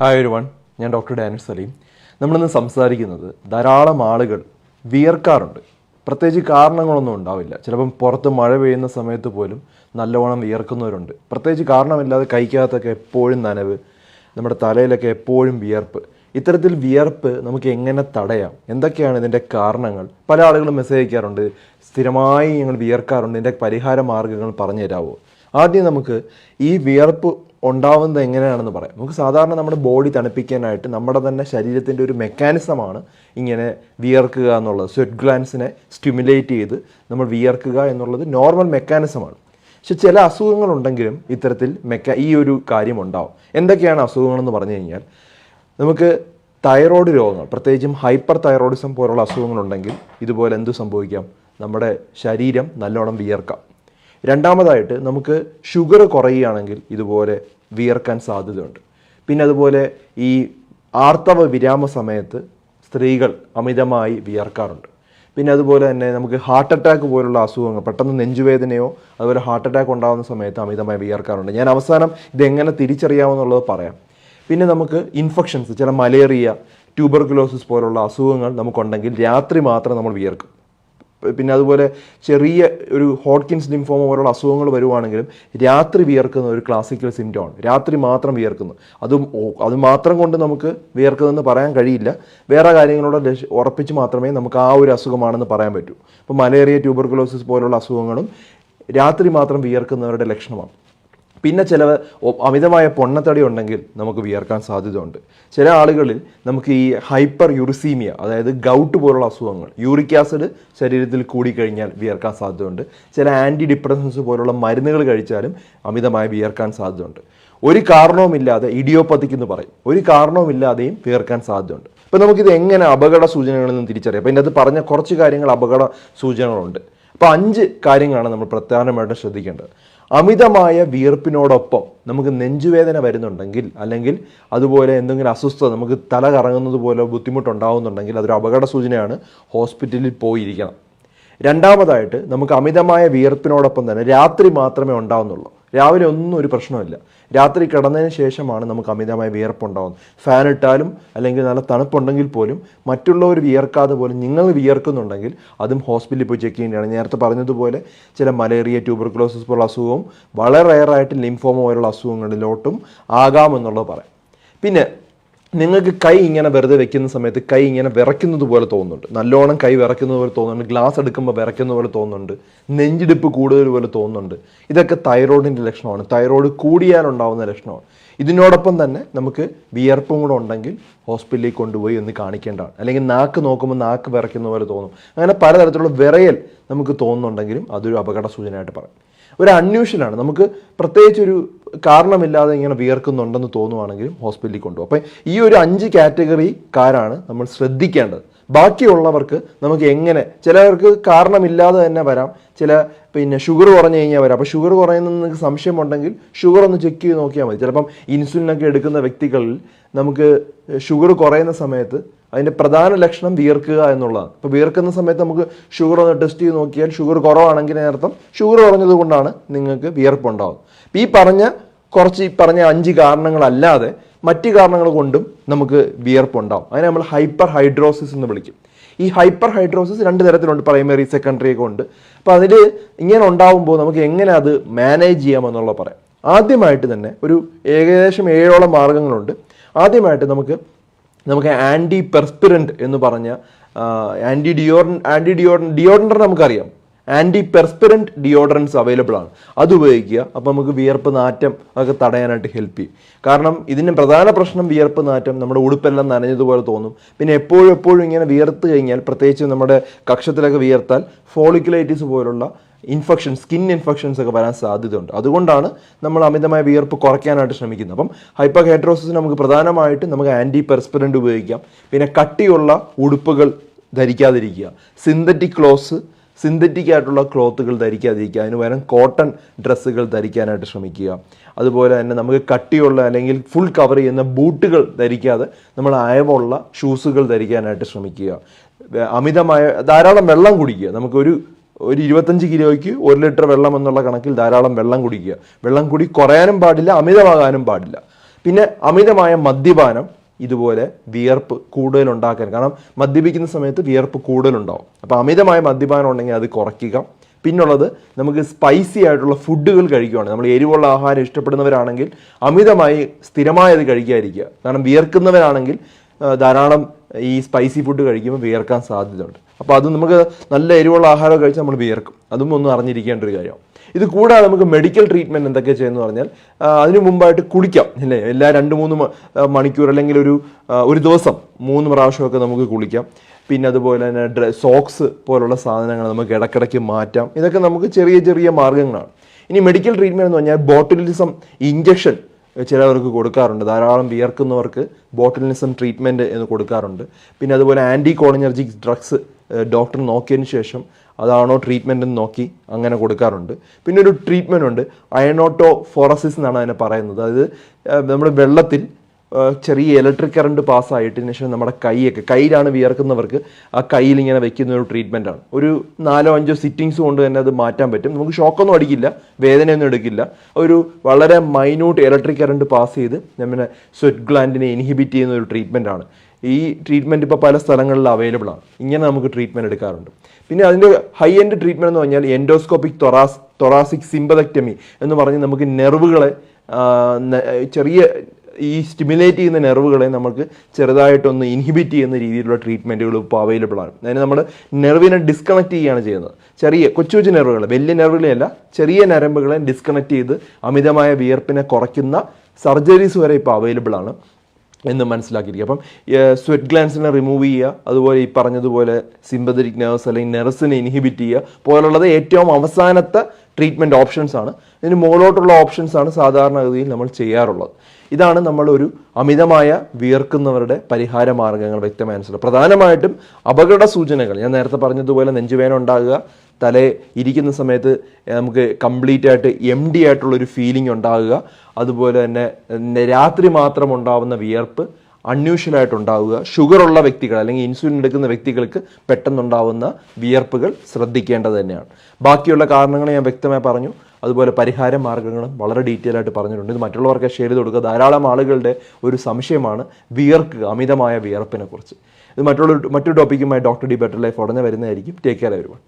Hi ഒരു one ഞാൻ doctor Danish Saleem. നമ്മളിന്ന് സംസാരിക്കുന്നത് ധാരാളം ആളുകൾ വിയർക്കാറുണ്ട്. പ്രത്യേകിച്ച് കാരണങ്ങളൊന്നും ഉണ്ടാവില്ല. ചിലപ്പം പുറത്ത് മഴ പെയ്യുന്ന സമയത്ത് പോലും നല്ലവണ്ണം വിയർക്കുന്നവരുണ്ട്. പ്രത്യേകിച്ച് കാരണമില്ലാതെ കൈക്കകത്തൊക്കെ എപ്പോഴും നനവ് നമ്മുടെ തലയിലൊക്കെ എപ്പോഴും വിയർപ്പ്. ഇത്തരത്തിൽ വിയർപ്പ് നമുക്ക് എങ്ങനെ തടയാം? എന്തൊക്കെയാണ് ഇതിന്റെ കാരണങ്ങൾ? പല ആളുകളും മെസ്സേജ് അയക്കാറുണ്ട്. സ്ഥിരമായി ഞങ്ങൾ വിയർക്കാറുണ്ട്. ഇതിന്റെ പരിഹാര മാർഗങ്ങൾ പറഞ്ഞു തരാമോ ആദ്യം നമുക്ക് ഈ വിയർപ്പ് ഉണ്ടാവുന്നത് എങ്ങനെയാണെന്ന് പറയാം. നമുക്ക് സാധാരണ നമ്മുടെ ബോഡി തണുപ്പിക്കാനായിട്ട് നമ്മുടെ തന്നെ ശരീരത്തിന്റെ ഒരു മെക്കാനിസമാണ് ഇങ്ങനെ വിയർക്കുക എന്നുള്ളത്. സ്വെറ്റ് ഗ്ലാൻസിനെ സ്റ്റിമുലേറ്റ് ചെയ്ത് നമ്മൾ വിയർക്കുക എന്നുള്ളത് നോർമൽ മെക്കാനിസമാണ് പക്ഷെ ചില അസുഖങ്ങളുണ്ടെങ്കിലും ഇത്തരത്തിൽ മെക്ക ഈ ഒരു കാര്യം ഉണ്ടാവും. എന്തൊക്കെയാണ് അസുഖങ്ങളെന്ന് പറഞ്ഞു കഴിഞ്ഞാൽ നമുക്ക് തൈറോയ്ഡ് രോഗങ്ങൾ പ്രത്യേകിച്ചും ഹൈപ്പർ തൈറോയിഡിസം പോലുള്ള അസുഖങ്ങളുണ്ടെങ്കിൽ ഇതുപോലെ എന്ത് സംഭവിക്കാം? നമ്മുടെ ശരീരം നല്ലോണം വിയർക്കാം. രണ്ടാമതായിട്ട് നമുക്ക് ഷുഗർ കുറയുകയാണെങ്കിൽ ഇതുപോലെ വിയർക്കാൻ സാധ്യതയുണ്ട്. പിന്നെ അതുപോലെ ഈ ആർത്തവ വിരാമ സമയത്ത് സ്ത്രീകൾ അമിതമായി വിയർക്കാറുണ്ട്. പിന്നെ അതുപോലെ തന്നെ നമുക്ക് ഹാർട്ട് അറ്റാക്ക് പോലുള്ള അസുഖങ്ങൾ പെട്ടെന്ന് നെഞ്ചുവേദനയോ അതുപോലെ ഹാർട്ട് അറ്റാക്ക് ഉണ്ടാകുന്ന സമയത്ത് അമിതമായി വിയർക്കാറുണ്ട്. ഞാൻ അവസാനം ഇതെങ്ങനെ തിരിച്ചറിയാമെന്നുള്ളത് പറയാം. പിന്നെ നമുക്ക് ഇൻഫെക്ഷൻസ് ചില മലേറിയ ട്യൂബർക്കുലോസിസ് പോലുള്ള അസുഖങ്ങൾ നമുക്കുണ്ടെങ്കിൽ രാത്രി മാത്രം നമ്മൾ വിയർക്കും. പിന്നെ അതുപോലെ ചെറിയ ഒരു ഹോട്ട്കിൻസ് ലിംഫോമ പോലുള്ള അസുഖങ്ങൾ വരുവാണെങ്കിലും രാത്രി വിയർക്കുന്ന ഒരു ക്ലാസിക്കൽ സിംറ്റമാണ് രാത്രി മാത്രം വിയർക്കുന്നു. അതും അത് മാത്രം കൊണ്ട് നമുക്ക് വിയർക്കുന്നതെന്ന് പറയാൻ കഴിയില്ല. വേറെ കാര്യങ്ങളോട് ഉറപ്പിച്ച് മാത്രമേ നമുക്ക് ആ ഒരു അസുഖമാണെന്ന് പറയാൻ പറ്റൂ. ഇപ്പോൾ മലേറിയ ട്യൂബർകുലോസിസ് പോലുള്ള അസുഖങ്ങളും രാത്രി മാത്രം വിയർക്കുന്നവരുടെ ലക്ഷണമാണ്. പിന്നെ ചില അമിതമായ പൊണ്ണത്തടി ഉണ്ടെങ്കിൽ നമുക്ക് വിയർക്കാൻ സാധ്യതയുണ്ട്. ചില ആളുകളിൽ നമുക്ക് ഈ ഹൈപ്പർ യുറിസീമിയ അതായത് ഗൗട്ട് പോലുള്ള അസുഖങ്ങൾ യൂറിക് ആസിഡ് ശരീരത്തിൽ കൂടിക്കഴിഞ്ഞാൽ വിയർക്കാൻ സാധ്യതയുണ്ട്. ചില ആന്റി ഡിപ്രസൻസ് പോലുള്ള മരുന്നുകൾ കഴിച്ചാലും അമിതമായി വിയർക്കാൻ സാധ്യതയുണ്ട്. ഒരു കാരണവുമില്ലാതെ ഇഡിയോപ്പതിക്ക് എന്ന് പറയും. ഒരു കാരണവുമില്ലാതെയും വിയർക്കാൻ സാധ്യതയുണ്ട്. അപ്പോൾ നമുക്കിത് എങ്ങനെ അപകട സൂചനകളിൽ നിന്ന് തിരിച്ചറിയാം? അപ്പോൾ ഇതിനകത്ത് പറഞ്ഞ കുറച്ച് കാര്യങ്ങൾ അപകട സൂചനകളുണ്ട്. അപ്പോൾ അഞ്ച് കാര്യങ്ങളാണ് നമ്മൾ പ്രധാനമായിട്ടും ശ്രദ്ധിക്കേണ്ടത്. അമിതമായ വിയർപ്പിനോടൊപ്പം നമുക്ക് നെഞ്ചുവേദന വരുന്നുണ്ടെങ്കിൽ അല്ലെങ്കിൽ അതുപോലെ എന്തെങ്കിലും അസ്വസ്ഥത നമുക്ക് തല കറങ്ങുന്നത് പോലെ ബുദ്ധിമുട്ടുണ്ടാകുന്നുണ്ടെങ്കിൽ അതൊരു അപകട സൂചനയാണ് ഹോസ്പിറ്റലിൽ പോയിരിക്കണം. രണ്ടാമതായിട്ട് നമുക്ക് അമിതമായ വിയർപ്പിനോടൊപ്പം തന്നെ രാത്രി മാത്രമേ ഉണ്ടാവുന്നുള്ളൂ. രാവിലെ ഒന്നും ഒരു പ്രശ്നമില്ല രാത്രി കിടന്നതിന് ശേഷമാണ് നമുക്ക് അമിതമായ വിയർപ്പുണ്ടാകുന്നത് ഫാൻ ഇട്ടാലും അല്ലെങ്കിൽ നല്ല തണുപ്പുണ്ടെങ്കിൽ പോലും മറ്റുള്ളവർ വിയർക്കാതെ പോലും നിങ്ങൾ വിയർക്കുന്നുണ്ടെങ്കിൽ അതും ഹോസ്പിറ്റലിൽ പോയി ചെക്ക് ചെയ്യേണ്ടതാണ്. നേരത്തെ പറഞ്ഞതുപോലെ ചില മലേറിയ ട്യൂബർകുലോസിസ് പോലുള്ള അസുഖവും വളരെ റയറായിട്ട് ലിംഫോമ പോലുള്ള അസുഖങ്ങളിലോട്ടും ആകാമെന്നുള്ളത് പറയാം. പിന്നെ നിങ്ങൾക്ക് കൈ ഇങ്ങനെ വെറുതെ വെക്കുന്ന സമയത്ത് കൈ ഇങ്ങനെ വിറയ്ക്കുന്നത് പോലെ തോന്നുന്നുണ്ട്. നല്ലോണം കൈ വിറയ്ക്കുന്നത് പോലെ തോന്നുന്നുണ്ട്. ഗ്ലാസ് എടുക്കുമ്പോൾ വിറയ്ക്കുന്ന പോലെ തോന്നുന്നുണ്ട്. നെഞ്ചിടിപ്പ് കൂടുതൽ പോലെ തോന്നുന്നുണ്ട്. ഇതൊക്കെ തൈറോയിഡിന്റെ ലക്ഷണമാണ്. തൈറോയിഡ് കൂടിയാലുണ്ടാവുന്ന ലക്ഷണമാണ്. ഇതിനോടൊപ്പം തന്നെ നമുക്ക് വിയർപ്പും കൂടെ ഉണ്ടെങ്കിൽ ഹോസ്പിറ്റലിൽ കൊണ്ടുപോയി ഒന്ന് കാണിക്കേണ്ടതാണ്. അല്ലെങ്കിൽ നാക്ക് നോക്കുമ്പോൾ നാക്ക് വിറയ്ക്കുന്ന പോലെ തോന്നും. അങ്ങനെ പലതരത്തിലുള്ള വിറയൽ നമുക്ക് തോന്നുന്നുണ്ടെങ്കിലും അതൊരു അപകട സൂചനയായിട്ട് പറയാം. ഒരു അൺയൂഷ്വലാണ് നമുക്ക് പ്രത്യേകിച്ച് ഒരു കാരണമില്ലാതെ ഇങ്ങനെ വിയർക്കുന്നുണ്ടെന്ന് തോന്നുവാണെങ്കിലും ഹോസ്പിറ്റലിൽ കൊണ്ടുപോകും. അപ്പം ഈ ഒരു അഞ്ച് കാറ്റഗറി കാറ്റഗറിക്കാരാണ് നമ്മൾ ശ്രദ്ധിക്കേണ്ടത്. ബാക്കിയുള്ളവർക്ക് നമുക്ക് എങ്ങനെ ചിലവർക്ക് കാരണമില്ലാതെ തന്നെ വരാം ചില പിന്നെ ഷുഗർ കുറഞ്ഞു കഴിഞ്ഞാൽ വരാം. അപ്പോൾ ഷുഗർ കുറയുന്ന നിങ്ങൾക്ക് സംശയമുണ്ടെങ്കിൽ ഷുഗർ ഒന്ന് ചെക്ക് ചെയ്ത് നോക്കിയാൽ മതി. ചിലപ്പം ഇൻസുലിനൊക്കെ എടുക്കുന്ന വ്യക്തികളിൽ നമുക്ക് ഷുഗർ കുറയുന്ന സമയത്ത് അതിന്റെ പ്രധാന ലക്ഷണം വിയർക്കുക എന്നുള്ളതാണ്. അപ്പോൾ വിയർക്കുന്ന സമയത്ത് നമുക്ക് ഷുഗർ ഒന്ന് ടെസ്റ്റ് ചെയ്ത് നോക്കിയാൽ ഷുഗർ കുറവാണെങ്കിൽ അതിനർത്ഥം ഷുഗർ കുറഞ്ഞത് കൊണ്ടാണ് നിങ്ങൾക്ക് വിയർപ്പുണ്ടാകുന്നത് അപ്പോൾ ഈ പറഞ്ഞ കുറച്ച് ഈ പറഞ്ഞ അഞ്ച് കാരണങ്ങളല്ലാതെ മറ്റ് കാരണങ്ങൾ കൊണ്ടും നമുക്ക് വിയർപ്പുണ്ടാവും അതിനെ നമ്മൾ ഹൈപ്പർ ഹൈഡ്രോസിസ് എന്ന് വിളിക്കും. ഈ ഹൈപ്പർ ഹൈഡ്രോസിസ് രണ്ട് തരത്തിലുണ്ട് പ്രൈമറി സെക്കൻഡറി ഒക്കെ ഉണ്ട്. അപ്പോൾ അതിൽ ഇങ്ങനെ ഉണ്ടാവുമ്പോൾ നമുക്ക് എങ്ങനെ അത് മാനേജ് ചെയ്യാമെന്നുള്ളത് പറയാം. ആദ്യമായിട്ട് തന്നെ ഒരു ഏകദേശം ഏഴോളം മാർഗങ്ങളുണ്ട്. ആദ്യമായിട്ട് നമുക്ക് നമുക്ക് ആന്റി പെർസ്പിറന്റ് എന്ന് പറഞ്ഞ ആന്റി ഡിയോർ ആന്റി ഡിയോർ ഡിയോഡന്റ് നമുക്കറിയാം. ആന്റി പെർസ്പിറന്റ് ഡിയോഡറൻസ് അവൈലബിൾ ആണ്. അത് ഉപയോഗിക്കുക. അപ്പോൾ നമുക്ക് വിയർപ്പ് നാറ്റം ഒക്കെ തടയാനായിട്ട് ഹെൽപ്പ് ചെയ്യും. കാരണം ഇതിന്റെ പ്രധാന പ്രശ്നം വിയർപ്പ് നാറ്റം നമ്മുടെ ഉടുപ്പെല്ലാം നനഞ്ഞതുപോലെ തോന്നും. പിന്നെ എപ്പോഴും എപ്പോഴും ഇങ്ങനെ വിയർത്ത് കഴിഞ്ഞാൽ പ്രത്യേകിച്ച് നമ്മുടെ കക്ഷത്തിലൊക്കെ വിയർത്താൽ ഫോളിക്കുലൈറ്റിസ് പോലുള്ള ഇൻഫെക്ഷൻ സ്കിൻ ഇൻഫെക്ഷൻസ് ഒക്കെ വരാൻ സാധ്യതയുണ്ട്. അതുകൊണ്ടാണ് നമ്മൾ അമിതമായ വിയർപ്പ് കുറയ്ക്കാനായിട്ട് ശ്രമിക്കുന്നത്. അപ്പം ഹൈപ്പർഹൈഡ്രോസിസ് നമുക്ക് പ്രധാനമായിട്ട് നമുക്ക് ആന്റി പെർസ്പിറന്റ് ഉപയോഗിക്കാം. പിന്നെ കട്ടിയുള്ള ഉടുപ്പുകൾ ധരിക്കാതിരിക്കുക. സിന്തറ്റിക് ക്ലോത്ത്സ് സിന്തറ്റിക് ആയിട്ടുള്ള ക്ലോത്തുകൾ ധരിക്കാതിരിക്കുക അതിന് പകരം കോട്ടൺ ഡ്രസ്സുകൾ ധരിക്കാനായിട്ട് ശ്രമിക്കുക. അതുപോലെ തന്നെ നമുക്ക് കട്ടിയുള്ള അല്ലെങ്കിൽ ഫുൾ കവർ ചെയ്യുന്ന ബൂട്ടുകൾ ധരിക്കാതെ നമ്മൾ അയവുള്ള ഷൂസുകൾ ധരിക്കാനായിട്ട് ശ്രമിക്കുക. അമിതമായ ധാരാളം വെള്ളം കുടിക്കുക. നമുക്കൊരു ഒരു ഇരുപത്തഞ്ച് കിലോയ്ക്ക് ഒരു ലിറ്റർ വെള്ളം എന്നുള്ള കണക്കിൽ ധാരാളം വെള്ളം കുടിക്കുക. വെള്ളം കുടി കുറയാനും പാടില്ല അമിതമാകാനും പാടില്ല. പിന്നെ അമിതമായ മദ്യപാനം ഇതുപോലെ വിയർപ്പ് കൂടുതലുണ്ടാക്കാൻ. കാരണം മദ്യപിക്കുന്ന സമയത്ത് വിയർപ്പ് കൂടുതലുണ്ടാവും. അപ്പോൾ അമിതമായ മദ്യപാനം ഉണ്ടെങ്കിൽ അത് കുറയ്ക്കുക. പിന്നുള്ളത് നമുക്ക് സ്പൈസി ആയിട്ടുള്ള ഫുഡുകൾ കഴിക്കുകയാണ് നമ്മൾ എരിവുള്ള ആഹാരം ഇഷ്ടപ്പെടുന്നവരാണെങ്കിൽ അമിതമായി സ്ഥിരമായി അത് കഴിക്കാതിരിക്കുക. കാരണം വിയർക്കുന്നവരാണെങ്കിൽ ധാരാളം ഈ സ്പൈസി ഫുഡ് കഴിക്കുമ്പോൾ വിയർക്കാൻ സാധ്യതയുണ്ട്. അപ്പോൾ അത് നമുക്ക് നല്ല എരിവുള്ള ആഹാരം കഴിച്ചാൽ നമ്മൾ വിയർക്കും. അതും ഒന്ന് അറിഞ്ഞിരിക്കേണ്ട ഒരു കാര്യമാണ് ഇത് കൂടാതെ നമുക്ക് മെഡിക്കൽ ട്രീറ്റ്മെന്റ് എന്തൊക്കെ ചെയ്യുന്നു പറഞ്ഞാൽ അതിനു മുമ്പായിട്ട് കുളിക്കാം അല്ലേ എല്ലാ രണ്ട് മൂന്ന് മണിക്കൂർ അല്ലെങ്കിൽ ഒരു ഒരു ദിവസം മൂന്ന് പ്രാവശ്യമൊക്കെ നമുക്ക് കുളിക്കാം. പിന്നെ അതുപോലെ തന്നെ ഡ്ര സോക്സ് പോലുള്ള സാധനങ്ങൾ നമുക്ക് ഇടയ്ക്കിടയ്ക്ക് മാറ്റാം. ഇതൊക്കെ നമുക്ക് ചെറിയ ചെറിയ മാർഗങ്ങളാണ് ഇനി മെഡിക്കൽ ട്രീറ്റ്മെന്റ് എന്ന് പറഞ്ഞാൽ ബോട്ടിലിസം ഇഞ്ചക്ഷൻ ചിലവർക്ക് കൊടുക്കാറുണ്ട്. ധാരാളം വിയർക്കുന്നവർക്ക് ബോട്ടിലിസം ട്രീറ്റ്മെന്റ് എന്ന് കൊടുക്കാറുണ്ട്. പിന്നെ അതുപോലെ ആന്റി കോളിനർജിക് ഡ്രഗ്സ് ഡോക്ടർ നോക്കിയതിന് ശേഷം അതാണോ ട്രീറ്റ്മെന്റ് എന്ന് നോക്കി അങ്ങനെ കൊടുക്കാറുണ്ട്. പിന്നെ ഒരു ട്രീറ്റ്മെന്റ് ഉണ്ട്. അയണോട്ടോ ഫോറസിസ് എന്നാണ് അതിനെ പറയുന്നത്. അതായത് നമ്മുടെ വെള്ളത്തിൽ ചെറിയ ഇലക്ട്രിക് കറണ്ട് പാസ്സായിട്ടതിന് ശേഷം നമ്മുടെ കൈയൊക്കെ കയ്യിലാണ് വിയർക്കുന്നവർക്ക് ആ കയ്യിൽ ഇങ്ങനെ വെക്കുന്ന ഒരു ട്രീറ്റ്മെന്റ് ആണ്. ഒരു നാലോ അഞ്ചോ സിറ്റിങ്സ് കൊണ്ട് തന്നെ അത് മാറ്റാൻ പറ്റും. നമുക്ക് ഷോക്കൊന്നും അടിക്കില്ല വേദനയൊന്നും എടുക്കില്ല. ഒരു വളരെ മൈന്യൂട്ട് ഇലക്ട്രിക് കറണ്ട് പാസ് ചെയ്ത് നമ്മുടെ സ്വെറ്റ് ഗ്ലാൻഡിനെ ഇൻഹിബിറ്റ് ചെയ്യുന്ന ഒരു ട്രീറ്റ്മെന്റ് ആണ്. ഈ ട്രീറ്റ്മെന്റ് ഇപ്പോൾ പല സ്ഥലങ്ങളിൽ അവൈലബിൾ ആണ്. ഇങ്ങനെ നമുക്ക് ട്രീറ്റ്മെന്റ് എടുക്കാറുണ്ട്. പിന്നെ അതിന്റെ ഹൈ എൻഡ് ട്രീറ്റ്മെന്റ് എന്ന് പറഞ്ഞാൽ എൻഡോസ്കോപ്പിക് തൊറാസ് തൊറാസിക് സിമ്പതക്ടമി എന്ന് പറഞ്ഞ് നമുക്ക് നെർവുകളെ ചെറിയ ഈ സ്റ്റിമുലേറ്റ് ചെയ്യുന്ന നെർവുകളെ നമുക്ക് ചെറുതായിട്ടൊന്ന് ഇൻഹിബിറ്റ് ചെയ്യുന്ന രീതിയിലുള്ള ട്രീറ്റ്മെന്റുകൾ ഇപ്പോൾ അവൈലബിൾ ആണ്. അതിന് നമ്മൾ നെർവിനെ ഡിസ്കണക്ട് ചെയ്യുകയാണ് ചെയ്യുന്നത്. ചെറിയ കൊച്ചു കൊച്ചു നെർവുകൾ വലിയ നെർവുകളെയല്ല ചെറിയ നരമ്പുകളെ ഡിസ്കണക്ട് ചെയ്ത് അമിതമായ വിയർപ്പിനെ കുറയ്ക്കുന്ന സർജറീസ് വരെ ഇപ്പോൾ അവൈലബിൾ ആണ്. എന്ന് മനസ്സിലാക്കിയിരിക്കുക. അപ്പം സ്വെറ്റ് ഗ്ലാൻസിനെ റിമൂവ് ചെയ്യുക അതുപോലെ ഈ പറഞ്ഞതുപോലെ സിമ്പതറ്റിക് നെർവ്സ് അല്ലെങ്കിൽ നെർവ്സിനെ ഇൻഹിബിറ്റ് ചെയ്യുക പോലുള്ളത് ഏറ്റവും അവസാനത്തെ ട്രീറ്റ്മെന്റ് ഓപ്ഷൻസ് ആണ്. ഇതിന് മുകളിലോട്ടുള്ള ഓപ്ഷൻസ് ആണ് സാധാരണഗതിയിൽ നമ്മൾ ചെയ്യാറുള്ളത്. ഇതാണ് നമ്മളൊരു അമിതമായ വിയർക്കുന്നവരുടെ പരിഹാര മാർഗങ്ങൾ വ്യക്തമായി മനസ്സിലാക്കുക പ്രധാനമായിട്ടും അപകട സൂചനകൾ. ഞാൻ നേരത്തെ പറഞ്ഞതുപോലെ നെഞ്ചുവേന ഉണ്ടാകുക തല ഇരിക്കുന്ന സമയത്ത് നമുക്ക് കംപ്ലീറ്റ് ആയിട്ട് എം ഡി ആയിട്ടുള്ളൊരു ഫീലിംഗ് ഉണ്ടാകുക. അതുപോലെ തന്നെ രാത്രി മാത്രം ഉണ്ടാവുന്ന വിയർപ്പ് അൺയൂഷ്വൽ ആയിട്ടുണ്ടാവുക ഷുഗർ ഉള്ള വ്യക്തികൾ അല്ലെങ്കിൽ ഇൻസുലിൻ എടുക്കുന്ന വ്യക്തികൾക്ക് പെട്ടെന്നുണ്ടാവുന്ന വിയർപ്പുകൾ ശ്രദ്ധിക്കേണ്ടത് തന്നെയാണ്. ബാക്കിയുള്ള കാരണങ്ങൾ ഞാൻ വ്യക്തമായി പറഞ്ഞു. അതുപോലെ പരിഹാര മാർഗങ്ങളും വളരെ ഡീറ്റെയിൽ ആയിട്ട് പറഞ്ഞിട്ടുണ്ട്. ഇത് മറ്റുള്ളവർക്ക് ഷെയർ ചെയ്ത് കൊടുക്കുക. ധാരാളം ആളുകളുടെ ഒരു സംശയമാണ് വിയർക്കുക അമിതമായ വിയർപ്പിനെ കുറിച്ച് ഇത് മറ്റുള്ള മറ്റൊരു ടോപ്പിക്കുമായി ഡോക്ടർ ഡി ബെറ്റർ ലൈഫ് ഉടനെ വരുന്നതായിരിക്കും. ടേക്ക് കെയർ വരുവാൻ